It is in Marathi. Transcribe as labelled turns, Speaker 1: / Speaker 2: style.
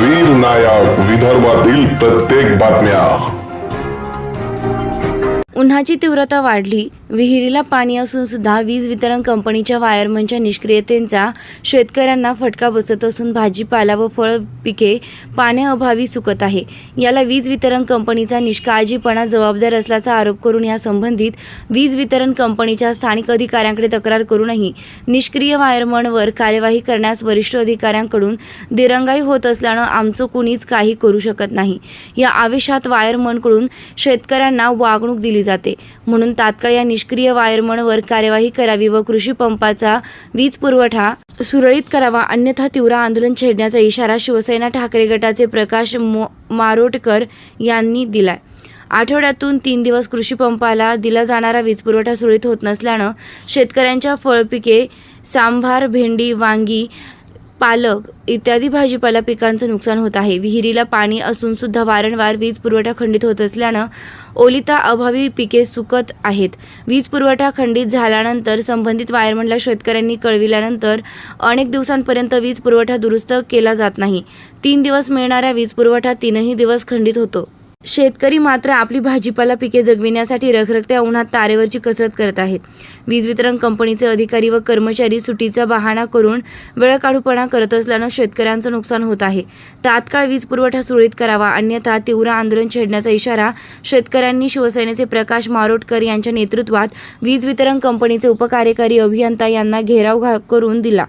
Speaker 1: वीर नायक विदर्भातील प्रत्येक बातम्या.
Speaker 2: उन्हाची तीव्रता वाढली विहिरीला पाणी असून सुद्धा वीज वितरण कंपनीच्या वायरमनच्या निष्क्रियतेचा शेतकऱ्यांना फटका बसत असून भाजीपाला व फळ पिके पाण्याअभावी सुकत आहे. याला वीज वितरण कंपनीचा निष्काळजीपणा जबाबदार असल्याचा आरोप करून या संबंधित वीज वितरण कंपनीच्या स्थानिक अधिकाऱ्यांकडे तक्रार करूनही निष्क्रिय वायरमनवर कार्यवाही करण्यास वरिष्ठ अधिकाऱ्यांकडून दिरंगाई होत असल्यानं आमचं कुणीच काही करू शकत नाही. या आवेशात वायरमनकडून शेतकऱ्यांना वागणूक दिली जाते. म्हणून तात्काळ या निष्क्रिय वायरमनवर कार्यवाही करावी व कृषी पंपाचा वीज पुरवठा सुरळीत करावा अन्यथा तीव्र आंदोलन छेडण्याचा इशारा शिवसेना ठाकरे गटाचे प्रकाश मो मारोटकर यांनी दिलाय. आठवड्यातून तीन दिवस कृषी पंपाला दिला जाणारा वीज पुरवठा सुरळीत होत नसल्यानं शेतकऱ्यांच्या फळपिके सांभार भेंडी वांगी पालक इत्यादी भाजीपाला पिकांचं नुकसान होत आहे. विहिरीला पाणी असून सुद्धा वारंवार वीज पुरवठा खंडित होत असल्यानं ओलिता अभावी पिके सुकत आहेत. वीज पुरवठा खंडित झाल्यानंतर संबंधित वायरमनला शेतकऱ्यांनी कळविल्यानंतर अनेक दिवसांपर्यंत वीज पुरवठा दुरुस्त केला जात नाही. तीन दिवस मिळणाऱ्या वीज पुरवठा तीनही दिवस खंडित होतो. शेतकरी मात्र आपली भाजीपाला पिके जगविण्यासाठी रखरखत्या उन्हात तारेवरची कसरत करत आहेत. वीज वितरण कंपनीचे अधिकारी व कर्मचारी सुटीचा बहाणा करून वेळकाढूपणा करत असल्यानं शेतकऱ्यांचं नुकसान होत आहे. तात्काळ वीज पुरवठा सुरळीत करावा अन्यथा तीव्र आंदोलन छेडण्याचा इशारा शेतकऱ्यांनी शिवसेनेचे प्रकाश मारोटकर यांच्या नेतृत्वात वीज वितरण कंपनीचे उपकार्यकारी अभियंता यांना घेराव घा- करून दिला.